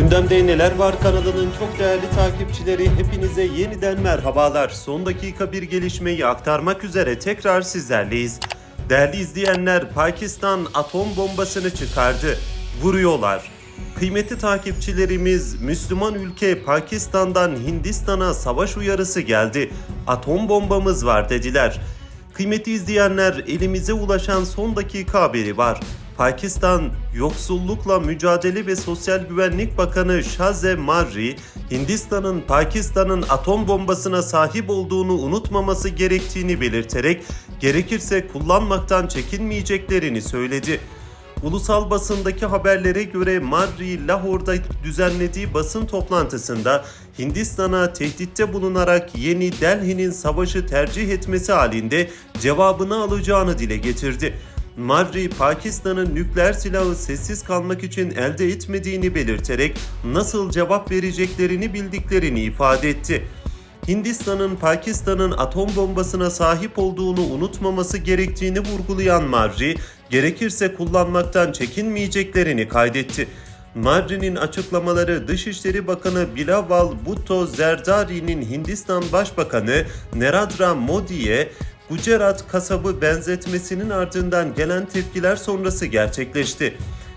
Gündemde Neler Var kanalının çok değerli takipçileri hepinize yeniden merhabalar. Son dakika bir gelişmeyi aktarmak üzere tekrar sizlerleyiz. Değerli izleyenler Pakistan atom bombasını çıkardı. Vuruyorlar. Kıymetli takipçilerimiz Müslüman ülke Pakistan'dan Hindistan'a savaş uyarısı geldi. Atom bombamız var dediler. Kıymetli izleyenler elimize ulaşan son dakika haberi var. Pakistan Yoksullukla Mücadele ve Sosyal Güvenlik Bakanı Shaze Marri, Hindistan'ın Pakistan'ın atom bombasına sahip olduğunu unutmaması gerektiğini belirterek gerekirse kullanmaktan çekinmeyeceklerini söyledi. Ulusal basındaki haberlere göre Marri Lahor'da düzenlediği basın toplantısında Hindistan'a tehditte bulunarak yeni Delhi'nin savaşı tercih etmesi halinde cevabını alacağını dile getirdi. Marri, Pakistan'ın nükleer silahı sessiz kalmak için elde etmediğini belirterek nasıl cevap vereceklerini bildiklerini ifade etti. Hindistan'ın Pakistan'ın atom bombasına sahip olduğunu unutmaması gerektiğini vurgulayan Marri, gerekirse kullanmaktan çekinmeyeceklerini kaydetti. Marri'nin açıklamaları Dışişleri Bakanı Bilawal Bhutto Zerdari'nin Hindistan Başbakanı Narendra Modi'ye Gujarat kasabı benzetmesinin ardından gelen tepkiler sonrası gerçekleşti.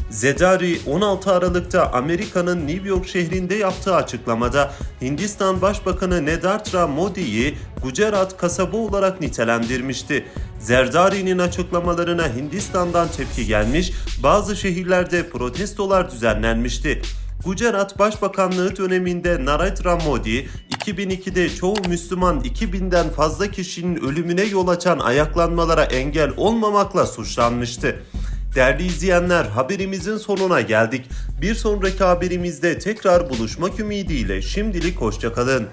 Zedari 16 Aralık'ta Amerika'nın New York şehrinde yaptığı açıklamada Hindistan Başbakanı Narendra Modi'yi Gujarat kasabı olarak nitelendirmişti. Zerdari'nin açıklamalarına Hindistan'dan tepki gelmiş, bazı şehirlerde protestolar düzenlenmişti. Gujarat Başbakanlığı döneminde Narendra Modi, 2002'de çoğu Müslüman 2000'den fazla kişinin ölümüne yol açan ayaklanmalara engel olmamakla suçlanmıştı. Değerli izleyenler haberimizin sonuna geldik. Bir sonraki haberimizde tekrar buluşmak ümidiyle şimdilik hoşçakalın.